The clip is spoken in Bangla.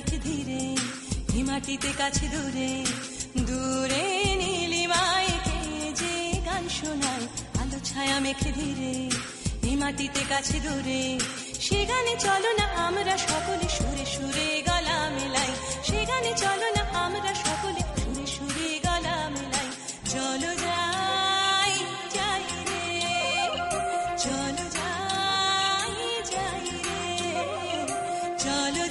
অনেক ধীরে হিমাটিতে কাছে দূরে দূরে নিলিমায়কে যে গান শোনায়, আলো ছায়া মেখে ধীরে হিমাটিতে কাছে দূরে। সে গানে চলো না, আমরা সকলে সুরে সুরে গলা মেলাই। সে গানে চলো না, আমরা সকলে সুরে সুরে গলা মেলাই। চলো যাই যাই চলো যাই যাই রে, চলো